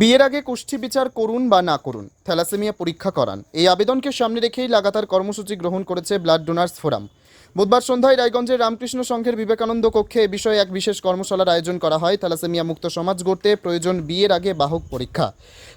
বিয়ের আগে কুষ্ঠি বিচার করুন বা না করুন, থ্যালাসেমিয়া পরীক্ষা করান। এই আবেদনকে সামনে রেখেই লাগাতার কর্মসূচি গ্রহণ করেছে ব্লাড ডোনার্স ফোরাম। বুধবার সন্ধ্যায় রায়গঞ্জের রামকৃষ্ণ সংঘের বিবেকানন্দ কক্ষে এ বিষয়ে এক বিশেষ কর্মশালার আয়োজন করা হয়, থ্যালাসেমিয়া মুক্ত সমাজ গড়তে প্রয়োজন বিয়ের আগে বাহক পরীক্ষা।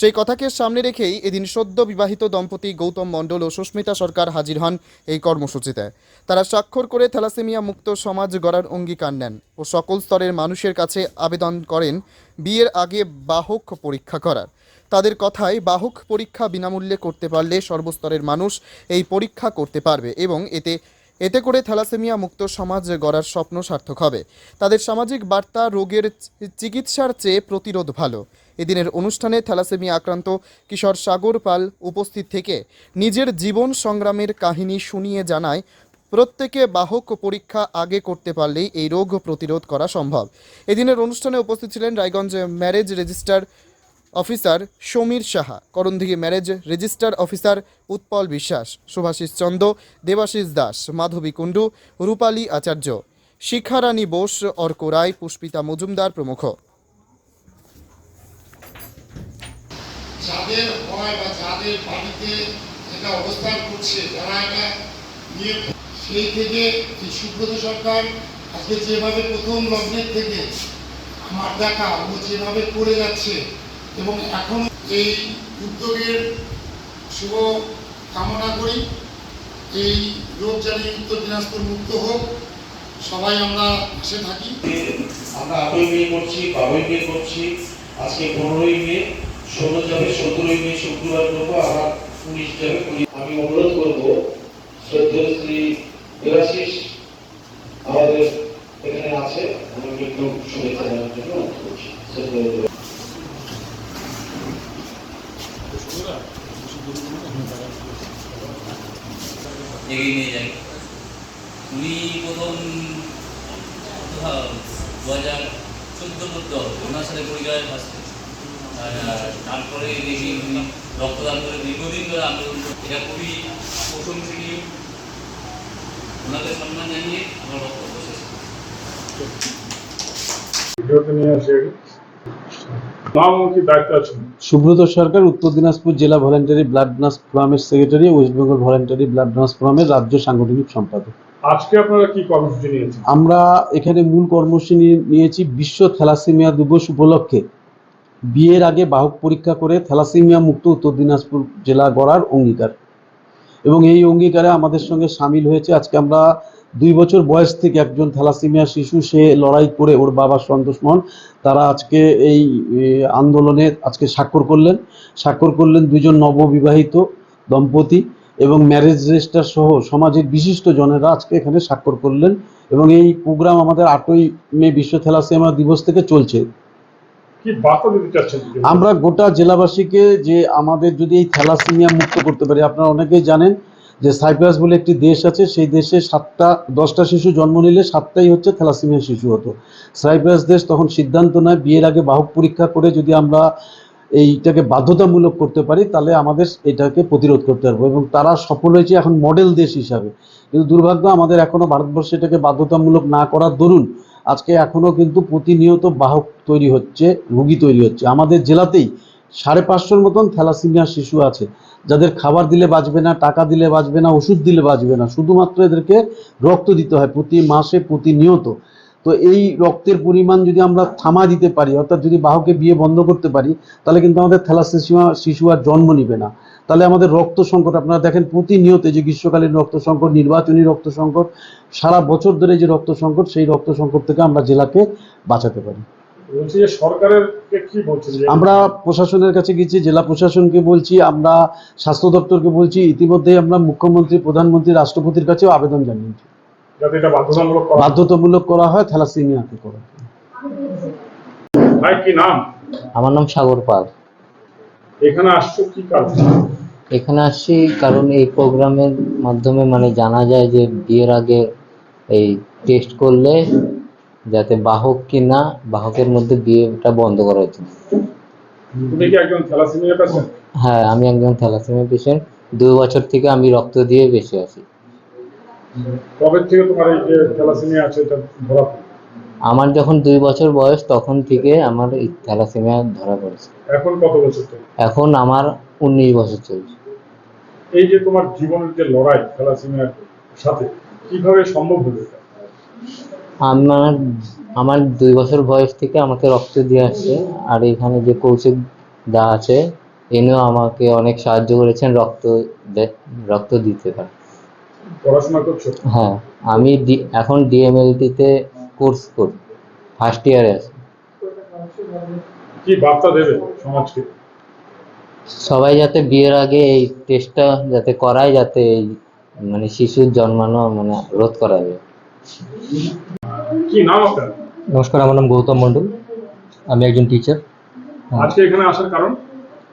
সেই কথাকে সামনে রেখেই এদিন সদ্য বিবাহিত দম্পতি গৌতম মণ্ডল ও সুস্মিতা সরকার হাজির হন এই কর্মসূচিতে। তারা স্বাক্ষর করে থ্যালাসেমিয়া মুক্ত সমাজ গড়ার অঙ্গীকার নেন ও সকল স্তরের মানুষের কাছে আবেদন করেন বিয়ের আগে বাহক পরীক্ষা করার। তাদের কথায় বাহক পরীক্ষা বিনামূল্যে করতে পারলে সর্বস্তরের মানুষ এই পরীক্ষা করতে পারবে এবং এতে এতে করে থ্যালাসেমিয়া মুক্ত সমাজ গড়ার স্বপ্ন সার্থক হবে। তাদের সামাজিক বার্তা রোগের চিকিৎসার চেয়ে প্রতিরোধ ভালো। এদিনের অনুষ্ঠানে থ্যালাসেমিয়া আক্রান্ত কিশোর সাগর পাল উপস্থিত থেকে নিজের জীবন সংগ্রামের কাহিনী শুনিয়ে জানায় প্রত্যেকে বাহক পরীক্ষা আগে করতে পারলেই এই রোগ প্রতিরোধ করা সম্ভব। এদিনের অনুষ্ঠানে উপস্থিত ছিলেন Raiganj marriage register officer Samir Saha, Karandighi marriage register officer Utpal Biswas Subhashis Chanda, Debashis Das, মাধবী কুণ্ডু, রূপালী আচার্য, শিখারানী বোস, অর্ক রায়, পুষ্পিতা মজুমদার প্রমুখ। যাদের হয় বা যাদের বাড়িতে এটা অবস্থান করছে, যারা এটা নিয়ে সেই থেকে সুব্রত সরকার আজকে যেভাবে প্রথম লগ্নের থেকে আমার দেখা ও যেভাবে করে যাচ্ছে এবং এখন এই উদ্যোগের শুভ কামনা করি, এই রোগ জানি উত্তর দিনাজপুর মুক্ত হোক, সবাই আমরা পাশে থাকি। আমরা আটই মে করছি বারোই মে করছি আজকে পনেরোই মে, ষোলো যাবে সতেরোই মে, শুক্রবার করব আবার উনিশ যাবে আমি অনুরোধ করব শ্রদ্ধেয় শ্রী দেবাশিস আমাদের এখানে আছে আমাকে একটু শুভেচ্ছা জানার জন্য অনুরোধ করছি শ্রদ্ধেয় দেবাশিস। এগিয়ে নিয়ে যাই। উনি প্রথম দু হাজার চোদ্দ মধ্য ওনার সাথে পরিচয় তারপরে দেখি রক্তদান করে দীর্ঘদিন ধরে আন্দোলন এটা খুবই প্রশংসনীয় ওনাকে সম্মান জানিয়ে আমার বক্তব্য শেষ করছি। ভিডিওতে নিয়ে আসে নাম কি দায়িত্ব আছেন? সুব্রত সরকার উত্তর দিনাজপুর জেলা ভলেন্টারি ব্লাড ডোনার্স ফোরামের secretary West Bengal voluntary blood donors ফোরামের রাজ্য সাংগঠনিক সম্পাদক। আজকে আপনারা কি কর্মসূচি নিয়েছেন? আমরা এখানে মূল কর্মসূচি নিয়ে- নিয়েছি বিশ্ব থ্যালাসেমিয়া দিবস উপলক্ষে। বিয়ের আগে বাহক পরীক্ষা করে থ্যালাসেমিয়া মুক্ত উত্তর দিনাজপুর জেলা গড়ার অঙ্গীকার। এবং এই অঙ্গীকারে আমাদের সঙ্গে সামিল হয়েছে। আজকে আমরা দুই বছর বয়স থেকে একজন থ্যালাসিমিয়া শিশু সে লড়াই করে ওর বাবা সন্তোষ মোহন। তারা আজকে এই আন্দোলনে আজকে স্বাক্ষর করলেন। স্বাক্ষর করলেন দুজন নববিবাহিত দম্পতি এবং ম্যারেজ রেজিস্টার সহ সমাজের বিশিষ্ট জনেরা আজকে এখানে স্বাক্ষর করলেন এবং এই প্রোগ্রাম আমাদের আটই মে বিশ্ব থ্যালাসেমিয়া দিবস থেকে চলছে? আমরা গোটা জেলাবাসীকে যে আমাদের যদি এই থ্যালাসেমিয়া মুক্ত করতে পারি আপনারা অনেকেই জানেন যে সাইপ্রাস বলে একটি দেশ আছে, সেই দেশে সাতটা, দশটা শিশু জন্ম নিলে সাতটাই হচ্ছে থ্যালাসেমিয়া শিশু হতো। সাইপ্রাস দেশ তখন সিদ্ধান্ত নেয়, বিয়ের আগে বাহক পরীক্ষা করে যদি আমরা এইটাকে বাধ্যতামূলক করতে পারি, তাহলে আমাদের এটাকে প্রতিরোধ করতে পারব। এবং তারা সফল হয়েছে এখন মডেল দেশ হিসাবে। কিন্তু দুর্ভাগ্য, আমাদের এখনও ভারতবর্ষে এটাকে বাধ্যতামূলক না করার দরুন, আজকে এখনও কিন্তু প্রতিনিয়ত বাহক তৈরি হচ্ছে, রুগী তৈরি হচ্ছে। আমাদের জেলাতেই সাড়ে পাঁচশোর মতন থ্যালাসেমিয়া শিশু আছে। যাদের খাবার দিলে বাঁচবে না, টাকা দিলে বাঁচবে না, ওষুধ দিলে বাঁচবে না, শুধুমাত্র এদেরকে রক্ত দিতে হয় প্রতি মাসে প্রতিনিয়ত। তো এই রক্তের পরিমাণ যদি আমরা থামা দিতে পারি, অর্থাৎ যদি বাহকে বিয়ে বন্ধ করতে পারি, তাহলে কিন্তু আমাদের থ্যালাসেমিয়া শিশু আর জন্ম নিবে না। তাহলে আমাদের রক্ত সংকট, আপনারা দেখেন প্রতিনিয়ত যে গ্রীষ্মকালীন রক্ত সংকট, নির্বাচনী রক্ত সংকট, সারা বছর ধরে যে রক্ত সংকট, সেই রক্ত সংকট থেকে আমরা জেলাকে বাঁচাতে পারি। বলছি যে সরকারের কি বলছেন? আমরা প্রশাসনের কাছে গেছি জেলা প্রশাসনকে বলছি আমরা স্বাস্থ্য দপ্তরকে বলছি ইতিমধ্যে আমরা মুখ্যমন্ত্রী প্রধানমন্ত্রী রাষ্ট্রপতির কাছেও আবেদন জানিয়েছি। যাতে এটা বাধ্যতামূলক করা হয়। বাধ্যতামূলক করা হয় থ্যালাসেমিয়াকে করা ভাই কি নাম? আমার নাম সাগর পাল। এখানে আসছো কি কারণ? এখানে আসছি কারণ এই প্রোগ্রামের মাধ্যমে মানে জানা যায় যে বিয়ের আগে এই টেস্ট করলে যাতে বাহক কি না বাহকের মধ্যে বিয়েটা বন্ধ করা উচিত তুমি কি একজন থ্যালাসেমিয়া পেশেন্ট হ্যাঁ আমি একজন থ্যালাসেমিয়া পেশেন্ট দুই বছর থেকে আমি রক্ত দিয়ে বেঁচে আছি। কবে থেকে তোমার এই যে থ্যালাসেমিয়া আছে এটা ধরা? আমার যখন দুই বছর বয়স তখন থেকে আমার এই থ্যালাসেমিয়া ধরা পড়েছে। এখন কত বছর এখন আমার উনিশ বছর চলছে। এই যে তোমার জীবনের যে লড়াই থ্যালাসেমিয়ার সাথে কীভাবে সম্ভব হলো? আমার আমার দুই বছর বয়স থেকে আমাকে রক্ত দিয়ে আসছে। আর এখানে যে কৌশিক দা আছে এনেও আমাকে অনেক সাহায্য করেছেন রক্ত রক্ত দিতে পারে। পড়াশোনা করছ? হ্যাঁ আমি এখন ডিএমএলটিতে কোর্স করি ফার্স্ট ইয়ারে আছি। কি বার্তা দেবে সমাজকে? সবাই যাতে বিয়ের আগে এই টেস্টটা যাতে করায় যাতে এই মানে শিশুর জন্মানো মানে রোধ করা যায়। কি নাম আপনার? নমস্কার আমার নাম গৌতম মণ্ডল। আমি একজন টিচার আজকে এখানে আসার কারণ?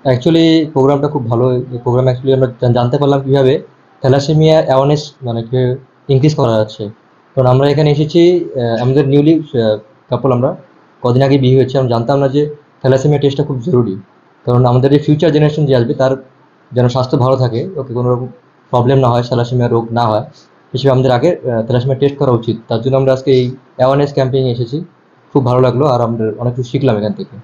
অ্যাকচুয়ালি প্রোগ্রামটা খুব ভালো। প্রোগ্রাম অ্যাকচুয়ালি আমরা জানতে পারলাম কীভাবে থ্যালাসেমিয়া অ্যাওয়ারনেস মানে ইনক্রিজ করা যাচ্ছে। কারণ আমরা এখানে এসেছি আমাদের নিউলি কাপল আমরা। কদিন আগে বিয়ে হয়েছে। আমরা জানতাম না যে থ্যালাসেমিয়া টেস্টটা খুব জরুরি। কারণ আমাদের এই ফিউচার জেনারেশন যে আসবে তার যেন স্বাস্থ্য ভালো থাকে ওকে কোনো রকম প্রবলেম না হয় থ্যালাসেমিয়া রোগ না হয়। হিসেবে আমাদের আগে থ্যালাসেমিয়া টেস্ট করা উচিত। তার জন্য আমরা আজকে এই অ্যাওয়ারনেস ক্যাম্পেইনে এসেছি। খুব ভালো লাগল আর আমরা অনেক কিছু শিখলাম এখান থেকে।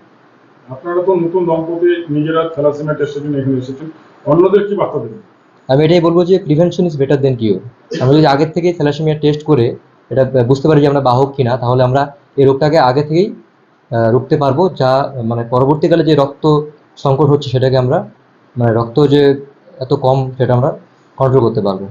আপনারা তো নতুন দম্পতি নিজেরা থ্যালাসেমিয়া টেস্টের জন্য এখানে এসেছেন। অন্যদের কি বার্তা দেবেন? আমি এটাই বলব যে prevention is better than cure আমরা যদি আগের থেকে থ্যালাসেমিয়া টেস্ট করে এটা বুঝতে পারি যে আমরা বাহক কিনা তাহলে আমরা এই রোগটাকে আগে থেকেই রুখতে পারব যা মানে পরবর্তীকালে যে রক্ত সংকট হচ্ছে সেটাকে আমরা মানে রক্ত যে এত কম সেটা আমরা কন্ট্রোল করতে পারব।